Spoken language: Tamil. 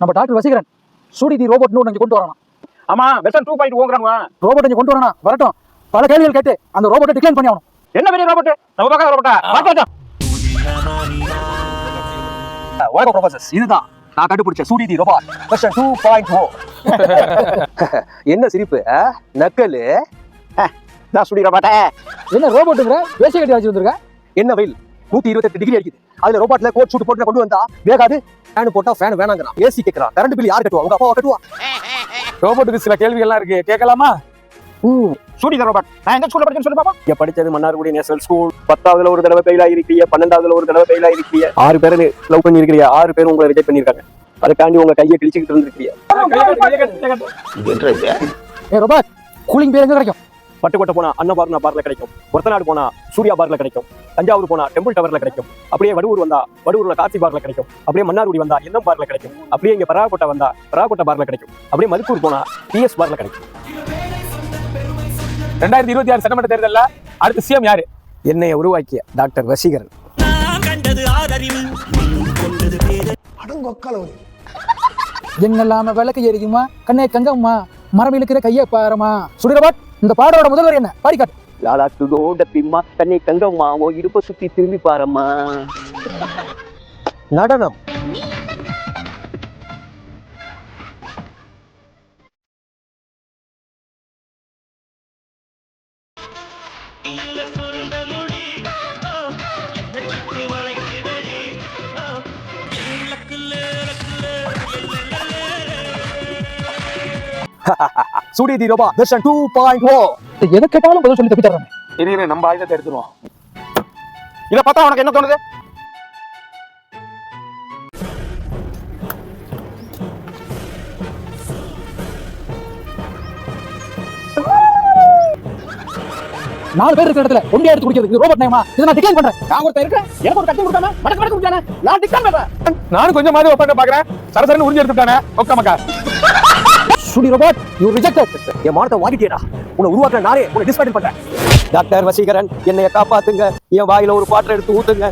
நம்ம டாக்டர் வசீகரன் சூடிதி ரோபோட்னு ஒன்று கொண்டு வரணும் ஆமா வெர்ஷன் டூ பாயிண்ட் ஓங்குறாங்க ரோபோட் இங்க கொண்டு வரணும் வரட்டும். பல கேள்விகள் கேட்டு அந்த ரோபோட்டை டிக்ளைன் பண்ணி ஆகணும். என்ன பெரிய ரோபோட் நம்ம பக்கம் ரோபோட்டா? வணக்கம் ப்ரொஃபசர்ஸ் இதுதான் நான் கண்டுபிடிச்ச சூடிதி robot version two point O என்ன சிரிப்பு ஆ? நக்கலு? தான் சுடி ரோபோட்டே என்ன ரோபோட்டுங்கிற வேசிய கட்டி வச்சு வந்திருக்க? என்ன வெயில் நூத்தி இருபத்தெட்டு டிகிரி அடிக்குது. அதுல ரோபாட்ல கோட் சூட் போட்டு கொண்டு வந்தா வேகாது. ஃபேன் போட்டா ஃபேன் வேணாங்கிறான். ஏசி கேட்கறான் கரண்ட் பில் யார் கட்டுவா? உங்க அப்பாவா கட்டுவா? ரோபோட்டுக்கு சில கேள்விகள்லாம் இருக்கு. கேட்கலாமா? சுடி ரோபோட் நான் எங்க ஸ்கூல்ல படிச்சேன்னு சொல்லு பாப்பா. இங்க படிச்சது மன்னார்குடி நேஷனல் ஸ்கூல் பத்தாவதுல ஒரு தடவை ஃபெயில் ஆகிருக்கீங்க பன்னெண்டாவதுல ஒரு தடவை ஃபெயில் ஆகிருக்கீங்க ஆறு பேர் லவ் பண்ணிருக்கிறீங்க. ஆறு பேர் உங்களை ரிஜெக்ட் பண்ணிருக்காங்க. அதுக்காண்டி உங்க கையை கிழிச்சுக்கிட்டு இருந்திருக்கீங்க ஏ ரோபோட் கூலிங் பேர் எங்க கிடைக்கும்? பட்டுக்கோட்டை போனா அன்னபார்னா பார்ல கிடைக்கும். ஒருத்தநாடு போனா சூர்யா பார்ல கிடைக்கும். தஞ்சாவூர் போனா டெம்பிள் டவர்ல கிடைக்கும். அப்படியே வடுவூர் வந்தா வடுவூர்ல காசி பார்ல கிடைக்கும். அப்படியே மன்னார்குடி வந்தா எண்ணம் பார்ல கிடைக்கும். அப்படியே இங்க பராகோட்டை வந்தா பராகோட்டை பார்ல கிடைக்கும். அப்படியே மதுக்கூர் போனா பிஎஸ் பார்ல கிடைக்கும். ரெண்டாயிரத்தி இருபத்தி ஆறு சட்டமன்ற தேர்தல்ல அடுத்த சிஎம் யாரு? என்னைய உருவாக்கிய டாக்டர் வசீகரன். எங்கெல்லாம விளக்கு எரிக்குமா கண்ணே கங்கம்மா மரம் இழுக்கிற கையை பாரமா. சுடி ரோபோட் இந்த பாடலோட முதல்வர் என்ன? பாடி காட்டு லாலா துதோட பிம்மா தன்னை கங்கம்மா ஓ இடுப்ப சுத்தி திரும்பி பாரம்மா. நடனம். சூடிதி robo version two point O எதை கேட்டாலும் பதில் சொல்லி தப்பி தர்றேன் இரு நம்ம ஆயுதத்தை எடுத்துருவோம். இத பார்த்தா உனக்கு என்ன தோணுது? நாலு பேர் இருக்கிற இடத்துல ஒண்டியா எடுத்து குடிக்கிறது இது ரோபோட் நயமா? இதை நான் டிக்ளைன் பண்றேன். நான் ஒருத்தன் இருக்கேன் எனக்கு ஒரு கட்டி கொடுக்காம மடக்கு மடக்கு கொடுத்தானே நான் டிக்கன் பண்றேன். நானும் கொஞ்சம் மாதிரி ஒப்பந்த பாக்குறேன் சரசரன்னு உறிஞ்சு எடுத்துட்டானே. ஒக்க மக்கா. சுடி ரோபோட் யூ ரிஜெக்டட் என் மானத்தை வாங்கிட்டேடா உன்னை உருவாக்குற நானே உன்னை டிஸ்பேண்ட் பண்றேன். டாக்டர் வசீகரன் என்னைய காப்பாத்துங்க. என் வாயில ஒரு பாட்டில் எடுத்து ஊத்துங்க.